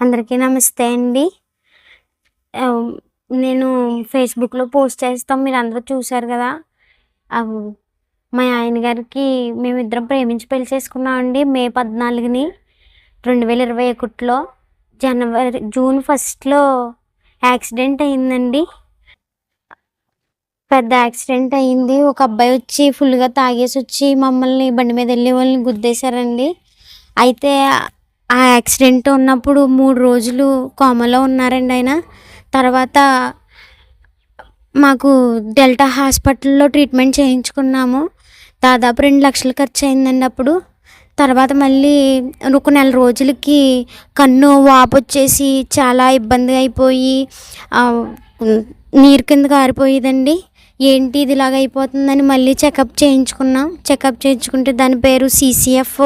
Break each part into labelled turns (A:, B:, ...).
A: అందరికీ నమస్తే అండి నేను ఫేస్‌బుక్‌లో పోస్ట్ చేస్తాం మీరందరూ అందరూ చూశారు కదా మా ఆయన గారికి మేమిద్దరం ప్రేమించి పెళ్ళి చేసుకున్నామండి మే 14ని 2021లో జనవరి జూన్ ఫస్ట్‌లో యాక్సిడెంట్ అయిందండి. పెద్ద యాక్సిడెంట్ అయింది. ఒక అబ్బాయి వచ్చి ఫుల్‌గా తాగేసి వచ్చి మమ్మల్ని బండి మీద వెళ్ళే వాళ్ళని గుద్దేశారండి. అయితే ఆ యాక్సిడెంట్ ఉన్నప్పుడు మూడు రోజులు కోమలో ఉన్నారండి ఆయన. తర్వాత మాకు డెల్టా హాస్పిటల్‌లో ట్రీట్మెంట్ చేయించుకున్నాము. దాదాపు రెండు లక్షల ఖర్చు అయిందండి అప్పుడు. తర్వాత మళ్ళీ ఒక నెల రోజులకి కన్ను వాపు వచ్చేసి చాలా ఇబ్బంది అయిపోయి నీరు కింద కారిపోయేదండి. ఏంటి ఇది ఇలాగ అయిపోతుందని మళ్ళీ చెకప్ చేయించుకున్నాం. చెకప్ చేయించుకుంటే దాని పేరు సీసీఎఫ్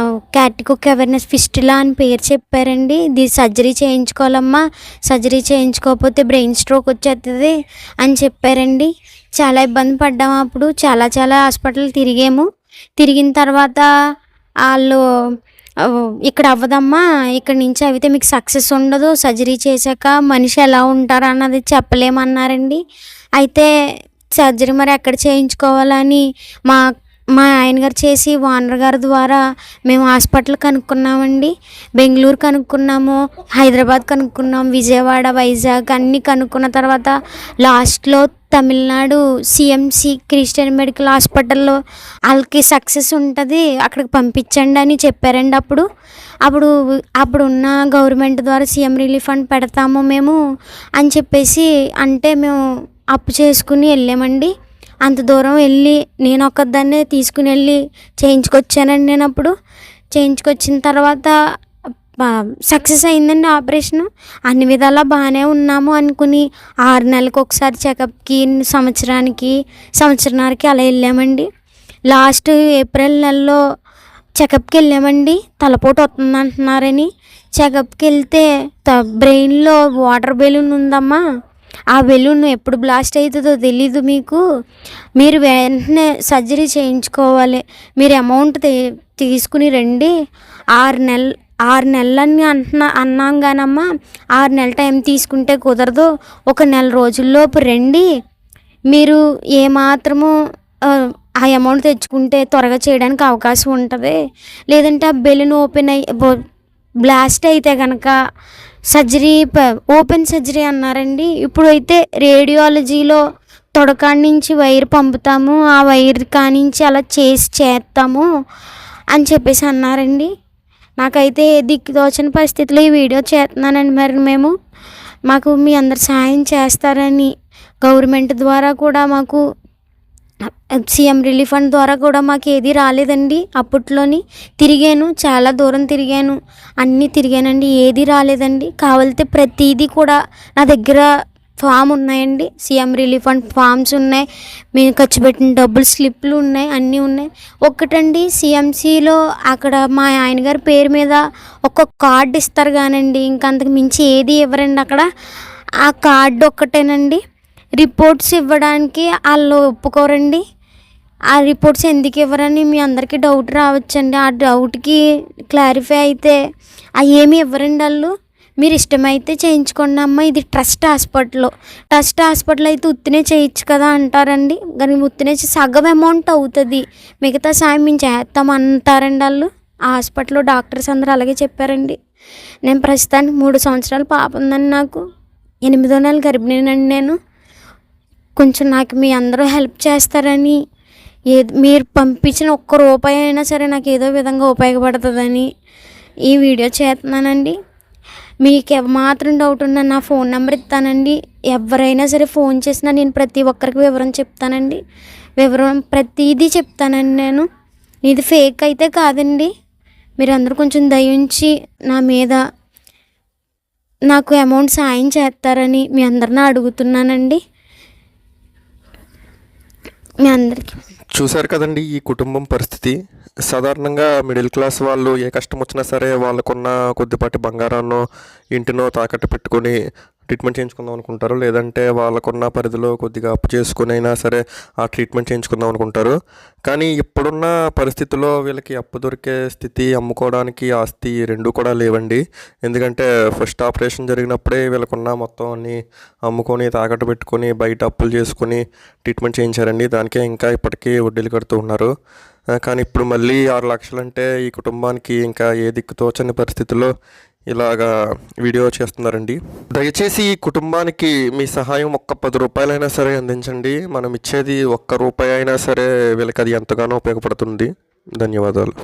A: ఆహ్, క్యాటికోక్ అవేర్నెస్ ఫిస్టులా అని పేరు చెప్పారండి. ఇది సర్జరీ చేయించుకోవాలమ్మా. సర్జరీ చేయించుకోకపోతే బ్రెయిన్ స్ట్రోక్ వచ్చేస్తుంది అని చెప్పారండి. చాలా ఇబ్బంది పడ్డాము అప్పుడు. చాలా చాలా హాస్పిటల్ తిరిగాము. తిరిగిన తర్వాత వాళ్ళు ఇక్కడ అవ్వదమ్మా. ఇక్కడ నుంచి అవితే మీకు సక్సెస్ ఉండదు. సర్జరీ చేశాక మనిషి ఎలా ఉంటారు అన్నది చెప్పలేమన్నారండి. అయితే సర్జరీ మరి ఎక్కడ చేయించుకోవాలని మా మా ఆయన గారు చేసి ఓనర్ గారి ద్వారా మేము హాస్పిటల్ కనుక్కున్నామండి. బెంగళూరు కనుక్కున్నాము. హైదరాబాద్ కనుక్కున్నాం. విజయవాడ, వైజాగ్ అన్నీ కనుక్కున్న తర్వాత లాస్ట్‌లో తమిళనాడు సీఎంసీ క్రిస్టియన్ మెడికల్ హాస్పిటల్‌లో వాళ్ళకి సక్సెస్ ఉంటుంది అక్కడికి పంపించండి అని చెప్పారండి అప్పుడు. అప్పుడు అప్పుడు ఉన్న గవర్నమెంట్ ద్వారా సీఎం రిలీఫ్ ఫండ్ పెడతాము మేము అని చెప్పేసి అంటే మేము అప్పు చేసుకుని వెళ్ళామండి. అంత దూరం వెళ్ళి నేను ఒక్కదాన్నే తీసుకుని వెళ్ళి చేయించుకొచ్చానండి నేను అప్పుడు చేయించుకొచ్చిన తర్వాత సక్సెస్ అయిందండి ఆపరేషన్ అన్ని విధాలా బాగానే ఉన్నాము అనుకుని ఆరు నెలలకు ఒకసారి చెకప్‌కి, సంవత్సరానికి, సంవత్సరానికి అలా వెళ్ళామండి. లాస్ట్ ఏప్రిల్ నెలలో చెకప్‌కి వెళ్ళామండి. తలపోటు వస్తుందంటున్నారని. చెకప్‌కి వెళ్తే బ్రెయిన్‌లో వాటర్ బెలూన్ ఉందమ్మా. ఆ బెలూన్ ఎప్పుడు బ్లాస్ట్ అవుతుందో తెలీదు మీకు. మీరు వెంటనే సర్జరీ చేయించుకోవాలి. మీరు అమౌంట్ తీసుకుని రండి. ఆరు నెల ఆరు నెలలని అంటున్నా అన్నాం కానమ్మా ఆరు నెలల టైం తీసుకుంటే కుదరదు. ఒక నెల రోజుల్లోపు రండి. మీరు ఏమాత్రము ఆ అమౌంట్ తెచ్చుకుంటే త్వరగా చేయడానికి అవకాశం ఉంటుంది లేదంటే ఆ బెలూన్ ఓపెన్ అయ్యి బ్లాస్ట్ అయితే కనుక సర్జరీ ఓపెన్ సర్జరీ అన్నారండి. ఇప్పుడైతే రేడియాలజీలో తొడకాడి నుంచి వైర్ పంపుతాము. ఆ వైర్ కానించి అలా చేసి చేస్తాము అని చెప్పేసి అన్నారండి. నాకైతే దిక్కు తోచని పరిస్థితిలో ఈ వీడియో చేస్తున్నానండి మరి మేము. మాకు మీ అందరు సహాయం చేస్తారని గవర్నమెంట్ ద్వారా కూడా మాకు సీఎం రిలీఫ్ ఫండ్ ద్వారా కూడా మాకు ఏది రాలేదండి అప్పట్లోని. తిరిగాను. చాలా దూరం తిరిగాను. అన్నీ తిరిగానండి. ఏది రాలేదండి. కావాలితే ప్రతిదీ కూడా నా దగ్గర ఫామ్ ఉన్నాయండి. సీఎం రిలీఫ్ ఫండ్ ఫామ్స్ ఉన్నాయి. మేము ఖర్చు పెట్టిన డబ్బులు స్లిప్‌లు ఉన్నాయి. అన్నీ ఉన్నాయి. ఒక్కటండి సీఎంసీలో అక్కడ మా ఆయన గారి పేరు మీద ఒక కార్డు ఇస్తారు కానండి ఇంక అంతకు మించి ఏది ఇవ్వరండి అక్కడ. ఆ కార్డు ఒక్కటేనండి. రిపోర్ట్స్ ఇవ్వడానికి వాళ్ళు ఒప్పుకోరండి. ఆ రిపోర్ట్స్ ఎందుకు ఇవ్వరని మీ అందరికీ డౌట్ రావచ్చండి. ఆ డౌట్‌కి క్లారిఫై అయితే అవి ఏమి ఇవ్వరండి వాళ్ళు మీరు ఇష్టమైతే చేయించుకోండి అమ్మ ఇది ట్రస్ట్ హాస్పిటల్ ట్రస్ట్ హాస్పిటల్ అయితే ఉత్తినే చేయొచ్చు కదా అంటారండి. కానీ ఉత్తినే సగం అమౌంట్ అవుతుంది మిగతా సాయం మేము చేస్తాం అంటారండి ఆ హాస్పిటల్‌లో డాక్టర్స్ అందరూ అలాగే చెప్పారండి. నేను ప్రస్తుతానికి మూడు సంవత్సరాల పాప ఉందండి నాకు. ఎనిమిదో నెల గర్భిణీనండి నేను. కొంచెం నాకు మీ అందరూ హెల్ప్ చేస్తారని ఏది మీరు పంపించిన ఒక్క రూపాయి అయినా సరే నాకు ఏదో విధంగా ఉపయోగపడుతుందని ఈ వీడియో చేస్తున్నానండి. మీకు ఏమాత్రం డౌట్ ఉన్నా నా ఫోన్ నెంబర్ ఇస్తానండి. ఎవరైనా సరే ఫోన్ చేసినా నేను ప్రతి ఒక్కరికి వివరం చెప్తానండి. వివరం ప్రతిదీ చెప్తానండి నేను. ఇది ఫేక్ అయితే కాదండి. మీరందరూ కొంచెం దయించి నా మీద నాకు అమౌంట్ సాయం చేస్తారని మీ అందరిని అడుగుతున్నానండి. మీ అందరికీ
B: చూసారు కదండీ ఈ కుటుంబం పరిస్థితి. సాధారణంగా మిడిల్ క్లాస్ వాళ్ళు ఏ కష్టం వచ్చినా సరే వాళ్ళకున్న కొద్దిపాటి బంగారాన్నో, ఇంటినో తాకట్టు పెట్టుకొని ట్రీట్మెంట్ చేయించుకుందాం అనుకుంటారు. లేదంటే వాళ్ళకున్న పరిధిలో కొద్దిగా అప్పు చేసుకుని అయినా సరే ఆ ట్రీట్మెంట్ చేయించుకుందాం అనుకుంటారు. కానీ ఇప్పుడున్న పరిస్థితుల్లో వీళ్ళకి అప్పు దొరికే స్థితి అమ్ముకోవడానికి ఆస్తి రెండు కూడా లేవండి. ఎందుకంటే ఫస్ట్ ఆపరేషన్ జరిగినప్పుడే వీళ్ళకున్న మొత్తం అన్ని అమ్ముకొని తాకట్టు పెట్టుకొని బయట అప్పులు చేసుకొని ట్రీట్మెంట్ చేయించారండి. దానికే ఇంకా ఇప్పటికీ వడ్డీలు కడుతూ ఉన్నారు. కానీ ఇప్పుడు మళ్ళీ ఆరు లక్షలు అంటే ఈ కుటుంబానికి ఇంకా ఏ దిక్కు తోచని పరిస్థితుల్లో ఇలాగా వీడియో చేస్తున్నారండి. దయచేసి ఈ కుటుంబానికి మీ సహాయం ఒక్క పది రూపాయలైనా సరే అందించండి. మనం ఇచ్చేది ఒక్క రూపాయి అయినా సరే వీళ్ళకి అది ఎంతగానో ఉపయోగపడుతుంది. ధన్యవాదాలు.